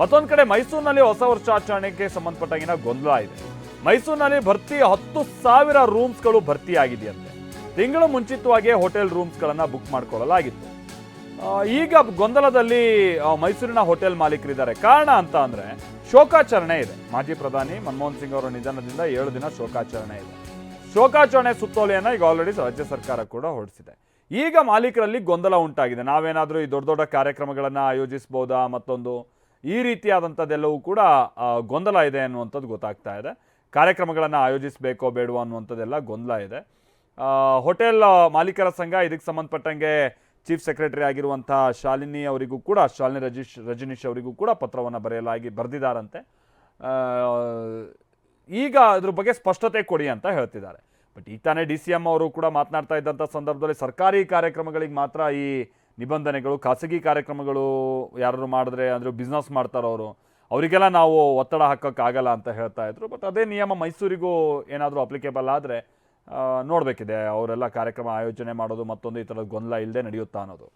ಮತ್ತೊಂದು ಕಡೆ ಮೈಸೂರಿನಲ್ಲಿ ಹೊಸ ವರ್ಷಾಚರಣೆಗೆ ಸಂಬಂಧಪಟ್ಟಾಗಿನ ಗೊಂದಲ ಇದೆ. ಮೈಸೂರಿನಲ್ಲಿ ಭರ್ತಿ ಹತ್ತು ಸಾವಿರ ರೂಮ್ಸ್ಗಳು ಭರ್ತಿಯಾಗಿದೆಯಂತೆ. ತಿಂಗಳು ಮುಂಚಿತವಾಗಿ ಹೋಟೆಲ್ ರೂಮ್ಸ್ಗಳನ್ನು ಬುಕ್ ಮಾಡಿಕೊಳ್ಳಲಾಗಿತ್ತು. ಈಗ ಗೊಂದಲದಲ್ಲಿ ಮೈಸೂರಿನ ಹೋಟೆಲ್ ಮಾಲೀಕರಿದ್ದಾರೆ. ಕಾರಣ ಅಂತ ಅಂದ್ರೆ ಶೋಕಾಚರಣೆ ಇದೆ. ಮಾಜಿ ಪ್ರಧಾನಿ ಮನಮೋಹನ್ ಸಿಂಗ್ ಅವರ ನಿಧನದಿಂದ ಏಳು ದಿನ ಶೋಕಾಚರಣೆ ಇದೆ. ಶೋಕಾಚರಣೆ ಸುತ್ತೋಲೆಯನ್ನ ಈಗ ಆಲ್ರೆಡಿ ರಾಜ್ಯ ಸರ್ಕಾರ ಕೂಡ ಹೊರಡಿಸಿದೆ. ಈಗ ಮಾಲೀಕರಲ್ಲಿ ಗೊಂದಲ ಉಂಟಾಗಿದೆ. ನಾವೇನಾದರೂ ಈ ದೊಡ್ಡ ದೊಡ್ಡ ಕಾರ್ಯಕ್ರಮಗಳನ್ನು ಆಯೋಜಿಸ್ಬೋದಾ ಮತ್ತೊಂದು? ಈ ರೀತಿಯಾದಂಥದ್ದೆಲ್ಲವೂ ಕೂಡ ಗೊಂದಲ ಇದೆ ಅನ್ನುವಂಥದ್ದು ಗೊತ್ತಾಗ್ತಾ ಇದೆ. ಕಾರ್ಯಕ್ರಮಗಳನ್ನು ಆಯೋಜಿಸಬೇಕೋ ಬೇಡವೋ ಅನ್ನುವಂಥದ್ದೆಲ್ಲ ಗೊಂದಲ ಇದೆ. ಹೋಟೆಲ್ ಮಾಲೀಕರ ಸಂಘ ಇದಕ್ಕೆ ಸಂಬಂಧಪಟ್ಟಂಗೆ ಚೀಫ್ ಸೆಕ್ರೆಟರಿ ಆಗಿರುವಂಥ ಶಾಲಿನಿ ಅವರಿಗೂ ಕೂಡ, ಶಾಲಿನಿ ರಜೀಶ್, ರಜನೀಶ್ ಅವರಿಗೂ ಕೂಡ ಪತ್ರವನ್ನು ಬರೆಯಲಾಗಿ ಬರೆದಿದ್ದಾರಂತೆ ಈಗ ಅದ್ರ ಬಗ್ಗೆ ಸ್ಪಷ್ಟತೆ ಕೊಡಿ ಅಂತ ಹೇಳ್ತಿದ್ದಾರೆ. ಬಟ್ ಈಗ ತಾನೇ ಡಿ ಸಿ ಎಂ ಅವರು ಕೂಡ ಮಾತನಾಡ್ತಾ ಇದ್ದಂಥ ಸಂದರ್ಭದಲ್ಲಿ ಸರ್ಕಾರಿ ಕಾರ್ಯಕ್ರಮಗಳಿಗೆ ಮಾತ್ರ ಈ ನಿಬಂಧನೆಗಳು, ಖಾಸಗಿ ಕಾರ್ಯಕ್ರಮಗಳು ಯಾರು ಮಾಡಿದ್ರೆ ಅಂದರೆ ಬಿಸ್ನೆಸ್ ಮಾಡ್ತಾರೋ ಅವರು, ಅವರಿಗೆಲ್ಲ ನಾವು ಒತ್ತಡ ಹಾಕೋಕ್ಕಾಗಲ್ಲ ಅಂತ ಹೇಳ್ತಾ ಇದ್ರು. ಬಟ್ ಅದೇ ನಿಯಮ ಮೈಸೂರಿಗೂ ಏನಾದರೂ ಅಪ್ಲಿಕೇಬಲ್ ಆದರೆ ನೋಡಬೇಕಿದೆ ಅವರೆಲ್ಲ ಕಾರ್ಯಕ್ರಮ ಆಯೋಜನೆ ಮಾಡೋದು ಮತ್ತೊಂದು ಈ ಥರದ ಗೊಂದಲ ಇಲ್ಲದೆ ನಡೆಯುತ್ತಾ ಅನ್ನೋದು.